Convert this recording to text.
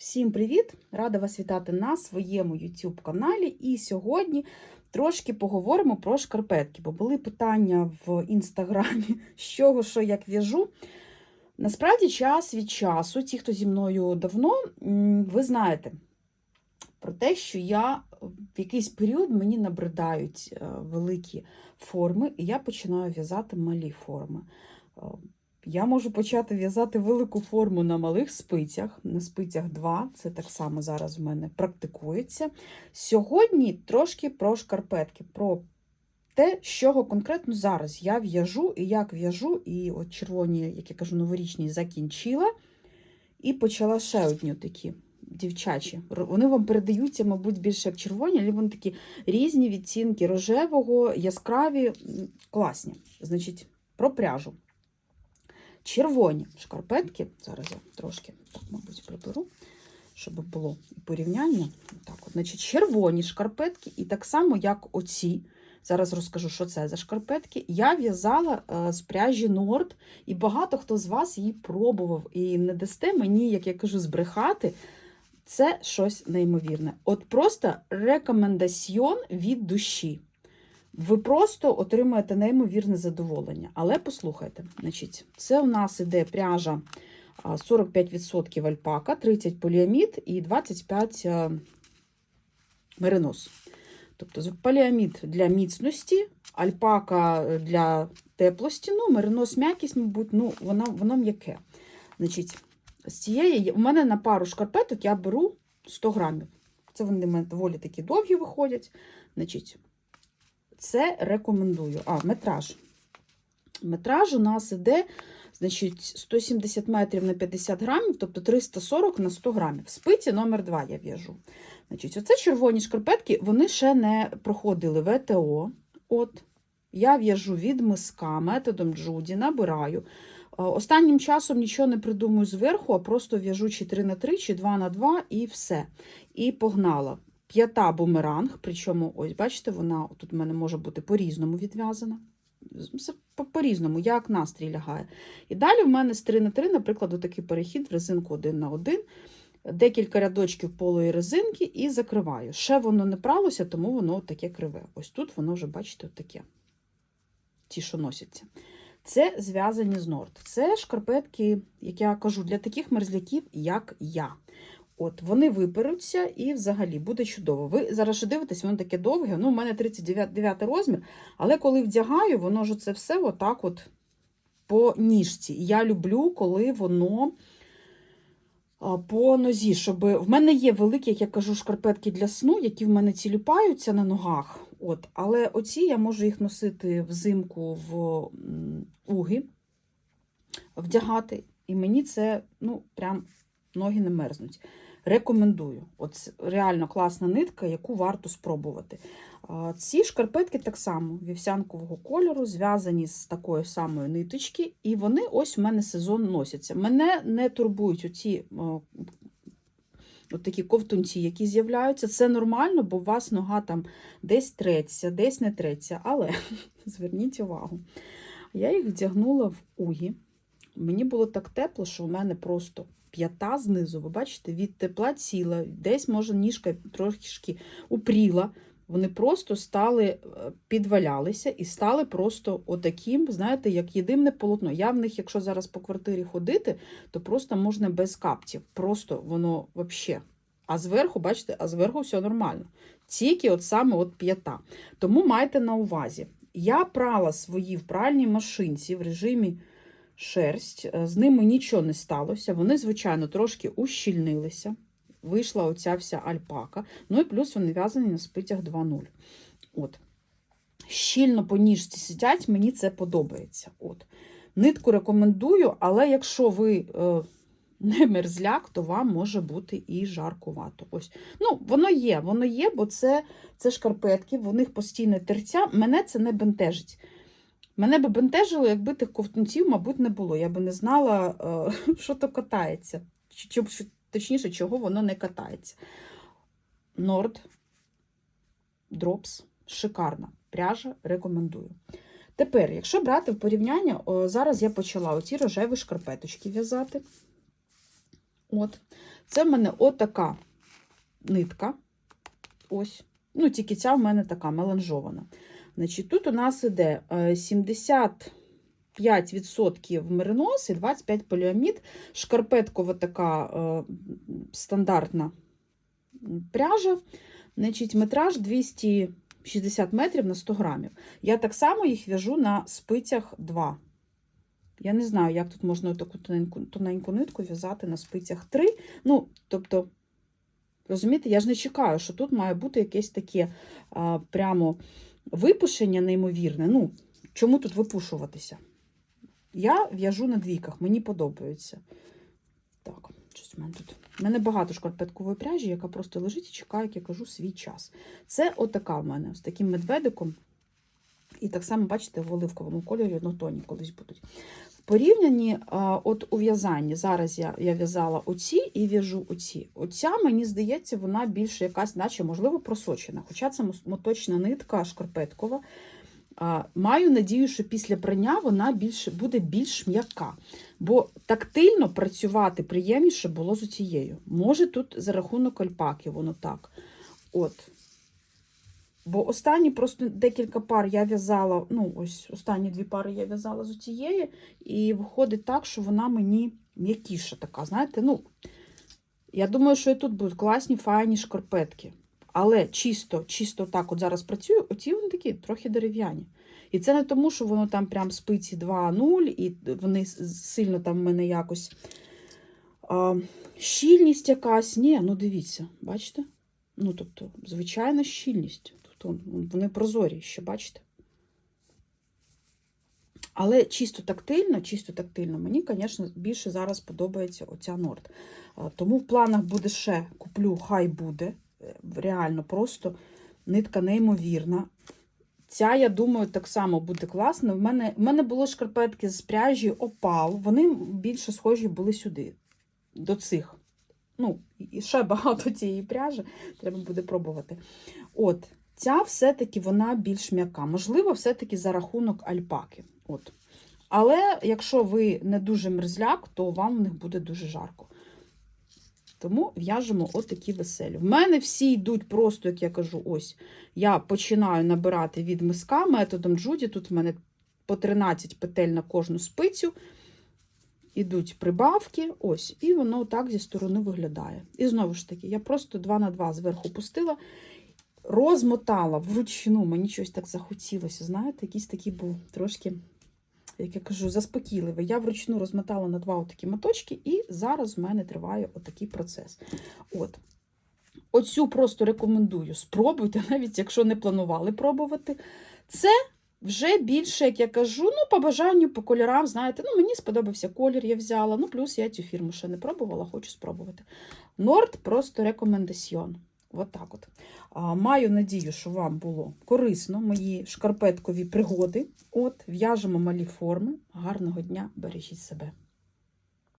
Всім привіт! Рада вас вітати на своєму YouTube каналі. І сьогодні трошки поговоримо про шкарпетки, бо були питання в інстаграмі, з чого, що як в'яжу. Насправді, час від часу, ті, хто зі мною давно, ви знаєте про те, що я в якийсь період мені набридають е, великі форми, і я починаю в'язати малі форми. Я можу почати в'язати велику форму на малих спицях, на спицях 2, це так само зараз в мене практикується. Сьогодні трошки про шкарпетки, про те, з чого конкретно зараз я в'яжу і як в'яжу, і от червоні, як я кажу, новорічні закінчила. І почала ще одні такі дівчачі. Вони вам передаються, мабуть, більше як червоні, але вони такі різні відцінки рожевого, яскраві, класні. Значить, про пряжу. Червоні шкарпетки. Зараз я трошки, так, мабуть, приберу, щоб було порівняння. Так, от, значить, червоні шкарпетки, і так само, як оці. Зараз розкажу, що це за шкарпетки. Я в'язала е, з пряжі Норд, і багато хто з вас її пробував. І не дасте мені, як я кажу, збрехати. Це щось неймовірне. От просто рекомендаціон від душі. Ви просто отримаєте неймовірне задоволення. Але послухайте, значить, це у нас іде пряжа 45% альпака, 30 поліамід і 25 а, меринос. Тобто поліамід для міцності, альпака для теплості, ну, меринос м'якість, мабуть, ну, воно, воно м'яке. Значить, з цієї, у мене на пару шкарпеток я беру 100 грамів. Це вони доволі такі довгі виходять. Значить, це рекомендую. А, метраж. Метраж у нас іде значить, 170 метрів на 50 грамів, тобто 340 на 100 грамів. Спиці номер 2 я в'яжу. Значить, оце червоні шкарпетки, вони ще не проходили ВТО. От, я в'яжу від миска методом Джуді, набираю. Е, Останнім часом нічого не придумую зверху, а просто в'яжу чи 3 на 3, чи 2 на 2 і все. І погнала. П'ята бумеранг, причому, ось, бачите, вона тут в мене може бути по-різному відв'язана. По-різному, як настрій лягає. І далі в мене з 3 на 3, наприклад, отакий перехід в резинку 1 на 1, декілька рядочків полої резинки і закриваю. Ще воно не пралося, тому воно таке криве. Ось тут воно вже, бачите, таке. Ті, що носяться. Це зв'язані з норд. Це шкарпетки, як я кажу, для таких мерзляків, як я. От, вони виперуться і взагалі буде чудово. Ви зараз ще дивитесь, воно таке довге. Ну, у мене 39 розмір, але коли вдягаю, воно ж це все отак от по ніжці. Я люблю, коли воно по нозі, щоб в мене є великі, як я кажу, шкарпетки для сну, які в мене цілюпаються на ногах. От, але оці я можу їх носити взимку в уги, вдягати. І мені це ну, прям ноги не мерзнуть. Рекомендую. От реально класна нитка, яку варто спробувати. Ці шкарпетки так само вівсянкового кольору, зв'язані з такої самої ниточки, і вони ось у мене сезон носяться. Мене не турбують оці от такі ковтунці, які з'являються. Це нормально, бо у вас нога там десь треться, десь не треться. Але зверніть увагу, я їх вдягнула в угі. Мені було так тепло, що у мене просто п'ята знизу, ви бачите, від тепла ціла, десь, може, ніжка трошки упріла. Вони просто стали, е, підвалялися і стали просто отаким, знаєте, як єдине полотно. Я в них, якщо зараз по квартирі ходити, то просто можна без каптів. Просто воно взагалі. А зверху, бачите, а зверху все нормально. Тільки от саме от п'ята. Тому майте на увазі. Я прала свої в пральній машинці в режимі шерсть, е, з ними нічого не сталося. Вони, звичайно, трошки ущільнилися. Вийшла оця вся альпака. Ну і плюс вони в'язані на спицях 2.0. От. Щільно по ніжці сидять, мені це подобається. От. Нитку рекомендую, але якщо ви е, не мерзляк, то вам може бути і жаркувато. Ось. Ну, воно є, воно є, бо це, це шкарпетки, в них постійне терця. Мене це не бентежить. Мене би бентежило, якби тих ковтунців, мабуть, не було. Я би не знала, е, що то катається. Точніше, чого воно не катається. Норд Дропс шикарна. Пряжа рекомендую. Тепер, якщо брати в порівняння, о, зараз я почала оці рожеві шкарпеточки в'язати. От. Це в мене отака нитка. Ось. Ну, тільки ця в мене така меланжована. Значить, тут у нас іде е, 75% меринос і 25 поліамід. Шкарпеткова така е, стандартна пряжа. Значить, метраж 260 метрів на 100 грамів. Я так само їх в'яжу на спицях 2. Я не знаю, як тут можна таку тоненьку, тоненьку нитку в'язати на спицях 3. Ну, тобто, розумієте, я ж не чекаю, що тут має бути якесь таке а, прямо випушення неймовірне. Ну, чому тут випушуватися? Я в'яжу на двійках, мені подобається. Так, щось у мене тут. У мене багато шкарпеткової пряжі, яка просто лежить і чекає, як я кажу, свій час. Це отака в мене з таким медведиком. І так само, бачите, в оливковому кольорі однотонні колись будуть. В порівнянні, от у в'язанні, зараз я, я в'язала оці і в'яжу оці. Оця, мені здається, вона більше якась, наче, можливо, просочена. Хоча це моточна нитка шкарпеткова. Маю надію, що після прання вона більше, буде більш м'яка. Бо тактильно працювати приємніше було з цією. Може, тут за рахунок альпаки, воно так. От. Бо останні просто декілька пар я в'язала, ну, ось останні дві пари я в'язала з цієї, і виходить так, що вона мені м'якіша така. Знаєте, ну, я думаю, що і тут будуть класні, файні шкарпетки. Але чисто, чисто так, от зараз працюю, оці вони такі трохи дерев'яні. І це не тому, що воно там прям спиці 2.0, і вони сильно там в мене якось а, щільність якась. Ні, ну дивіться, бачите? Ну, тобто, звичайна щільність. Тобто, вони прозорі ще, бачите? Але чисто тактильно, чисто тактильно, мені, звісно, більше зараз подобається оця норд. Тому в планах буде ще куплю, хай буде. Е, Реально, просто нитка неймовірна. Ця, я думаю, так само буде класна. В мене, в мене були шкарпетки з пряжі опал. Вони більше схожі були сюди, до цих. Ну, і ще багато цієї пряжі, треба буде пробувати. От, ця все-таки вона більш м'яка. Можливо, все-таки за рахунок альпаки. От. Але якщо ви не дуже мерзляк, то вам в них буде дуже жарко. Тому в'яжемо отакі веселі. В мене всі йдуть просто, як я кажу, ось. Я починаю набирати від миска методом Джуді. Тут в мене по 13 петель на кожну спицю. Ідуть прибавки, ось, і воно так зі сторони виглядає. І знову ж таки, я просто 2 на 2 зверху пустила, розмотала вручну, мені щось так захотілося. Знаєте, якийсь такий був трошки, як я кажу, заспокійливий. Я вручну розмотала на два отакі моточки, і зараз в мене триває отакий процес. От. Оцю просто рекомендую. Спробуйте, навіть якщо не планували пробувати. Це вже більше, як я кажу, ну, по бажанню, по кольорам, знаєте, ну, мені сподобався колір, я взяла. Ну, плюс я цю фірму ще не пробувала, хочу спробувати. Норд просто рекомендаціон. От так от. А, маю надію, що вам було корисно мої шкарпеткові пригоди. От, в'яжемо малі форми. Гарного дня, бережіть себе.